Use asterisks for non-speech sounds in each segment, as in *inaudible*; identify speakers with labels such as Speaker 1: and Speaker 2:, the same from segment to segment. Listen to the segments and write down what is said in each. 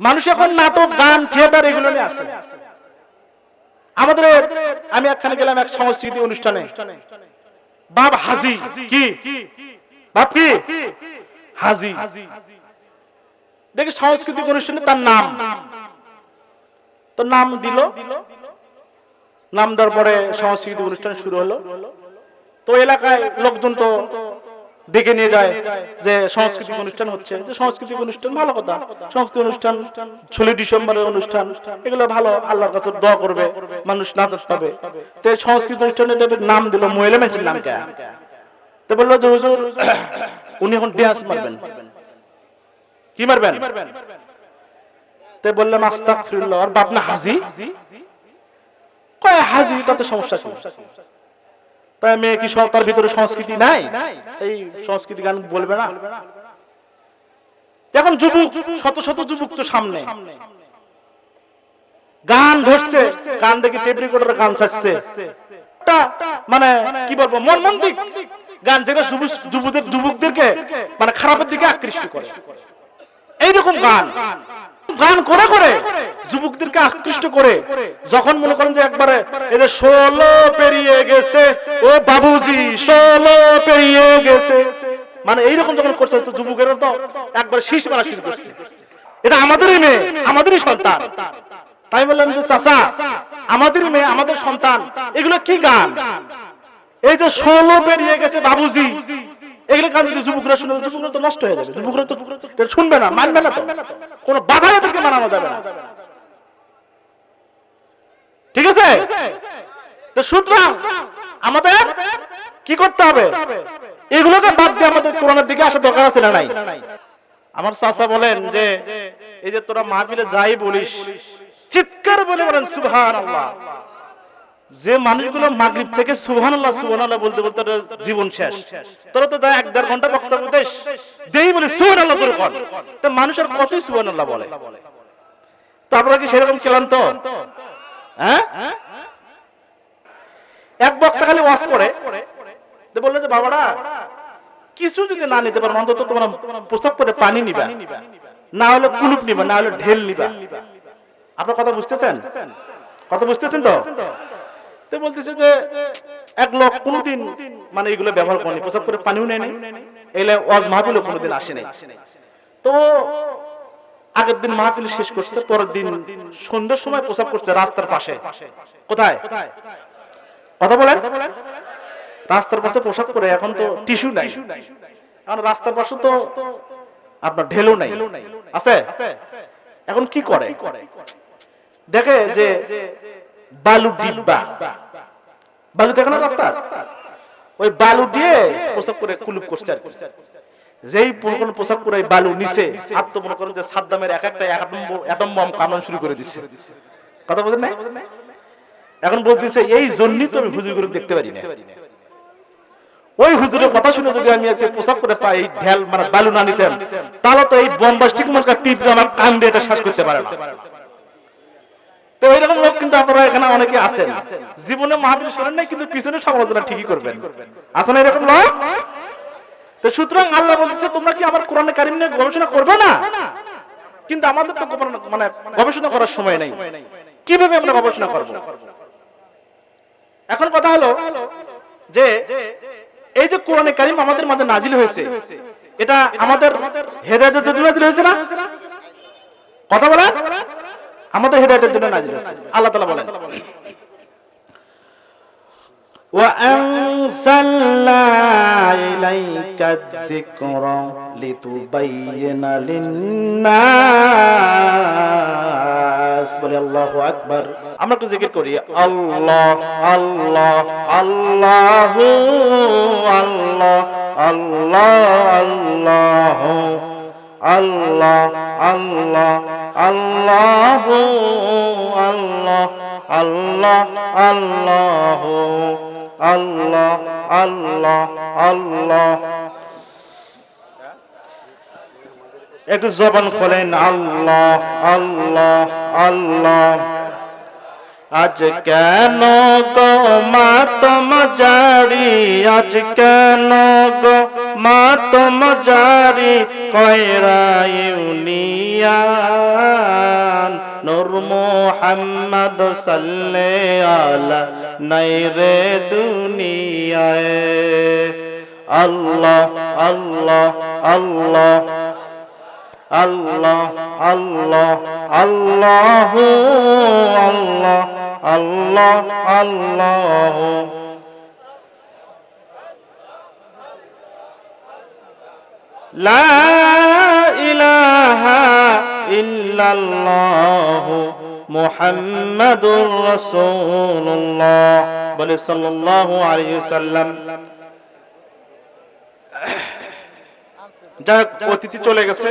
Speaker 1: মানুষ এখন নাটক, গান থিয়েটার এগুলো নিয়ে আসে আমাদের, আমি একখানে গেলাম এক সংস্কৃতি অনুষ্ঠানে। বাপ হাজি, কি? বাপ কি? হাজি। দেখি সাংস্কৃতিক অনুষ্ঠানে তার নাম। তো নাম দিল। নাম দেওয়ার পরে সাংস্কৃতিক অনুষ্ঠান শুরু হলো। তো এলাকায় লোকজন তো ডেকে নিয়ে যায় যে সাংস্কৃতিক অনুষ্ঠান হচ্ছে। যে সাংস্কৃতিক অনুষ্ঠান ভালো কথা। সাংস্কৃতিক অনুষ্ঠান ষোলোই ডিসেম্বরের অনুষ্ঠান এগুলো ভালো। আল্লাহর কাছে দোয়া করবে মানুষ নাচত পাবে। তো অনুষ্ঠানে দেবের নাম দিল মহিলা মেয়েটির নাম কে? তো বলল যে হুজুর *coughs* উনি এখন ড্যান্স মারবেন। কি মারবেন? তে বললাম আস্তাগফিরুল্লাহ। আর বাপ না হাজি? কয় হাজি? তাতে সমস্যা তাই মেয়ে কি তার ভিতরে সংস্কৃতি নাই? এই সংস্কৃতি গান বলবে না? এখন যুবক, শত শত যুবক তো সামনে। গান ধরছে গান দেখে টেপ রেকর্ডার গান মানে কি বলব, মন মন দিক গান যেটা যুবকদের যুবকদেরকে মানে খারাপের দিকে আকৃষ্ট করে। এইরকম গান। গান করে করে। যুবকদেরকে আকৃষ্ট করে, যখন মনে করেন যে একবারে এদের ষোলো পেরিয়ে গেছে, ও বাবুজি, ষোলো পেরিয়ে গেছে। মানে এইরকম যখন করছে যুবকেরা তো একবার শীষ মারা শুরু করছে। এটা আমাদেরই মেয়ে, আমাদেরই সন্তান। তাই বললাম যে, চাচা আমাদের মেয়ে, আমাদের সন্তান, এগুলো কি গান? এই যে ষোলো পেরিয়ে গেছে বাবুজি, এগুলো কান যদি যুবকরা শুনে, যুবকরা তো নষ্ট হয়ে যাবে। যুবকরা তো শুনবে না, মানবে না তো। কোনো বাধা এদেরকে মানানো যাবে না। তো সুতরাং আমাদের কি করতে হবে? এগুলোকে বাদ দিয়ে আমাদের কোরআনের দিকে আসা দরকার আছে না নাই? আমার বলেন যে, এই যে তোরা মাহফিলে যাই বলিস, চিৎকার বলে বলেন আল্লাহ যে মানুষগুলো মাগরিব থেকে সুবহানাল্লাহ সুবহানাল্লাহ বলতে বলতে জীবন শেষ। তোরা তো এক দেড় ঘণ্টা বক্তব্য দেশ দেই বলে সুবহানাল্লাহ তোর কর। তো মানুষের কতই সুবহানাল্লাহ বলে? তারপরে কি সেরকম খেলাম তো? হ্যাঁ? এক বক্তা খালি ওয়াজ করে বলল যে, বাবারা, কিছু যদি না নিতে পারো, অন্তত তোমরা প্রস্তাব করে পানি নিবা। না হলে কুলুপ নিবা, না হলে ঢেল নিবা। আপনার কথা বুঝতেছেন? কথা বুঝতেছেন তো? তো বলতেছে যে, এক লোক কোনোদিন মানে এগুলো ব্যবহার করেনি, প্রস্তাব করে পানিও নেয়নি। এলে ওয়াজ মাহফিলও কোনোদিন আসে নাই তো আগের দিন মাহফিল শেষ করছে, পরের দিন সন্ধ্যার সময় প্রসাব করছে রাস্তার পাশে। কোথায়? কথা বলেন। রাস্তার পাশে পোশাক করে, এখন তো টিস্যু নাই। এখন রাস্তার পাশে তো আপনার ঢেলও নাই। আছে? এখন কি করে? দেখে যে বালু ডিব্বা। বালু দেখে না রাস্তা ওই বালু দিয়ে প্রসাব করে কুলুপ করছে আর। যেই করেন পোশাক করে এই বালু নিচে আর তো মনে করেন যে সাদ্দামের এক একটা অ্যাটম বম কামড়ানো শুরু করে দিচ্ছে কথা বোঝেন না এখন বলতেছে এই জন্যই তো আমি হুজুর দেখতে পারি না ওই হুজুরের কথা শুনে যদি আমি আজকে পোশাক করে পাই এই ঢেল মানে বালু না নিতাম তাহলে তো এই বম্বাস্টিক মার্কা টিপ আমার কান দিয়ে এটা শ্বাস করতে পারে না। তো এইরকম লোক কিন্তু আপনারা এখানে অনেকে আছেন। জীবনে মহাবীর শোনেন নাই কিন্তু পিছনে সমালোচনা ঠিকই করবেন। আছে না এরকম লোক? সুতরাং আল্লাহ তোমরা কি কোরআনে কারিম নিয়ে গবেষণা করবে না? কিন্তু আমাদের তো মানে গবেষণা করার সময় নেই। কীভাবে আমরা গবেষণা করব? এখন কথা হলো যে, এই যে কোরআনে কারিম আমাদের মাঝে নাজিল হয়েছে, এটা আমাদের হেদায়েতের জন্য নাজিল হয়েছে না? কথা বলেন? আমাদের হেদায়তের জন্য নাজিল হয়েছে। আল্লাহ তাআলা বলেন। وأنزلنا إليك الذكر لتبين للناس বলে আল্লাহু আকবার আমরা একটু জিকির করি আল্লাহ আল্লাহ আল্লাহু আল্লাহ আল্লাহ আল্লাহ আল্লাহ আল্লাহ আল্লাহু আল্লাহ আল্লাহ আল্লাহু আল্লাহ আল্লাহ একটু জবান খোলেন, আল্লাহ আল্লাহ আল্লাহ। আজ কেন গো মাতম জারি? আজ কেন গো মাতম জারি? কয়রা ইউনিয়ান। নূর মোহাম্মদ সাল্লে আলা নাইরে দুনিয়ায়। আল্লাহ আল্লাহ আল্লাহ আল্লাহ আল্লাহ আল্লাহ আল্লাহ আল্লাহ আল্লাহ। লা ইলাহা ইল্লাল্লাহ। মুহাম্মাদুর বলে অতিথি চলে গেছে,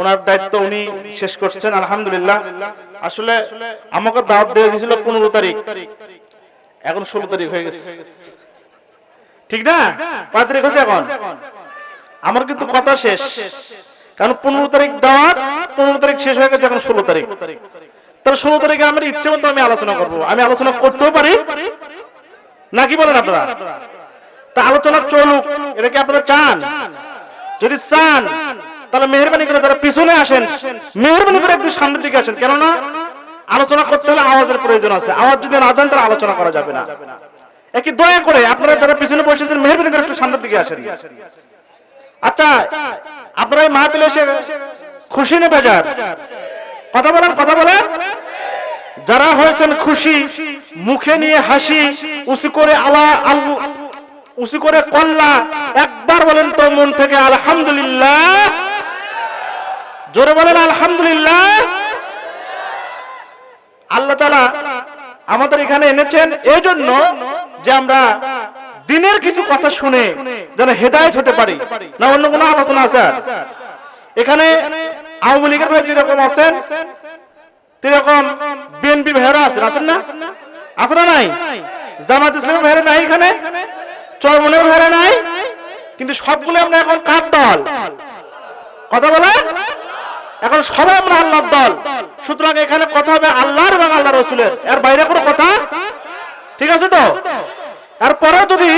Speaker 1: ওনার দায়িত্ব উনি শেষ করছেন, আলহামদুলিল্লাহ। আসলে আমাকে দাওয়াত দিয়ে দিয়েছিল পনেরো তারিখ। এখন ষোলো তারিখ হয়ে গেছে। ঠিক না? কয় তারিখ হয়েছে এখন। আমার কিন্তু কথা শেষ। কারণ পনেরো তারিখ দাওয়াত, পনেরো তারিখ শেষ হয়ে গেছে এখন ষোলো তারিখ। তাহলে ষোলো তারিখে আমার ইচ্ছে মতো আমি আলোচনা করব। আমি আলোচনা করতেও পারি। নাকি বলেন আপনারা? তা আলোচনা চলুক। এটা কি আপনারা চান? যদি চান, তাহলে মেহরবানি করে তারা পিছনে আসেন। মেহরবানি করে একটু সামনের দিকে আসেন। কেননা আলোচনা করতে হলে আওয়াজের প্রয়োজন আছে। আওয়াজ যদি না দেন, তাহলে আলোচনা করা যাবে না। একই দয়া করে আপনারা যারা পিছনে বসেছেন মেহরবানি করে একটু সামনের দিকে আসেন। আচ্ছা আপনারা মাহফিলে এসে খুশি নে বেজার? কথা বলেন কথা বলেন। যারা হয়েছেন খুশি, মুখে নিয়ে হাসি, উঁচু করে আলা উঁচু করে কল্লা, একবার বলেন তো মন থেকে আলহামদুলিল্লাহ। জোরে বলেন আলহামদুলিল্লাহ। আল্লাহ তালা আমাদের এখানে এনেছেন। এই জন্য যে আমরা দিনের কিছু কথা শুনে যেন হেদায়ত হতে পারি। না অন্য কোনো আলোচনা আছে? এখানে আওয়ামী লীগের ভাই যেরকম আছেন সেরকম বিএনপি ভাইরা আছেন। আছেন না? আছে না নাই? জামাত ইসলামের ভাইয়েরা নাই এখানে? চরমনের ভাইয়েরা নাই? কিন্তু সবগুলো আমরা এখন কার দল। কথা বলেন? এখন সবাই আমরা আল্লাহর দল। সুতরাং এখানে কথা হবে আল্লাহর এবং আল্লাহ রসুলের। এর বাইরে কোনো কথা? ঠিক আছে তো? এরপরে যদি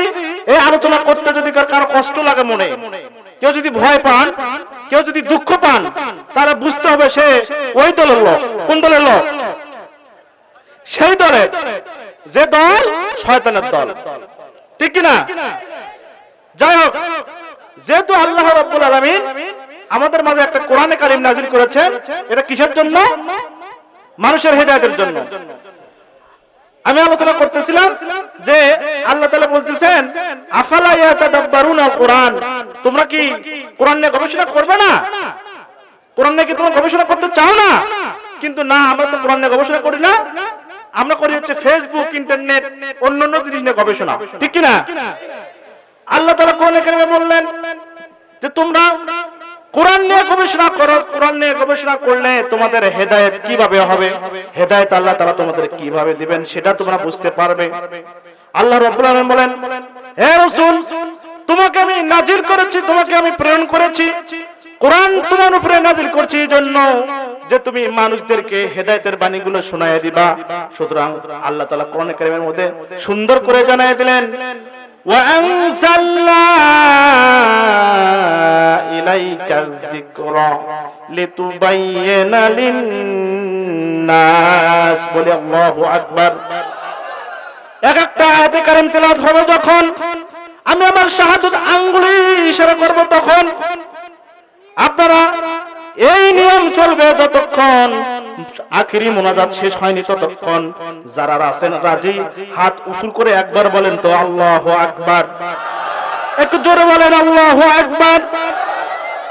Speaker 1: এই আলোচনা করতে যদি কার- কষ্ট লাগে মনে, কেউ যদি ভয় পান, কেউ যদি দুঃখ পান, তাহলে বুঝতে হবে সে ওই দলের লোক, কোন দলের লোক? সেই দলে যে দল শয়তানের দল। ঠিক কিনা? যাই হোক, যেহেতু আল্লাহ রাব্বুল আলামিন আমাদের মাঝে একটা কোরআনে কারিম নাজিল করেছেন, এটা কিসের জন্য? মানুষের হেদায়েতের জন্য। আমি আলোচনা করতেছিলাম যে আল্লাহ তাআলা বলতেছেন, আফালা ইয়াতাদাব্বারুনা কোরআন তোমরা কি কোরআন নিয়ে গবেষণা করবে না? কোরআন নিয়ে কি তোমরা গবেষণা করতে চাও না? কিন্তু না, আমরা তো কোরআন নিয়ে গবেষণা করি না। আমরা করি হচ্ছে ফেসবুক ইন্টারনেট অন্যান্য জিনিস নিয়ে গবেষণা। ঠিক কি না আল্লাহ তাআলা কোরআনে কারিমে বললেন যে তোমরা কোরআন নিয়ে গবেষণা করো, কোরআন নিয়ে গবেষণা করলে তোমাদের হেদায়ত কীভাবে হবে? হেদায়ত আল্লাহ তারা তোমাদের কীভাবে দিবেন সেটা তোমরা বুঝতে পারবে। আল্লাহ রাব্বুল বলেন, হে রাসূল, তোমাকে আমি নাজির করেছি, তোমাকে আমি প্রেরণ করেছি। কোরআন তোমার উপরে নাজির করছি এই জন্য যে তুমি মানুষদেরকে হেদায়েতের বাণীগুলো শোনায় দিবা। সুতরাং আল্লাহ তালা কোরআন কারীমের মধ্যে সুন্দর করে জানাই দিলেন, ওয়া আনসাল্লা إليك الذكر لتبين للناس বলে আল্লাহু আকবার এক একটা আয়াতে কারিম তেলাওয়াত হবে যখন আমি আমার শাহাদত আঙ্গুলি ইশারা করব তখন আপনারা এই নিয়ম চলবে যতক্ষণ আখেরি মোনাজাত শেষ হয়নি ততক্ষণ যারা আছেন রাজি হাত উসুল করে একবার বলেন তো আল্লাহ আকবার একটু জোরে বলেন আল্লাহ আকবার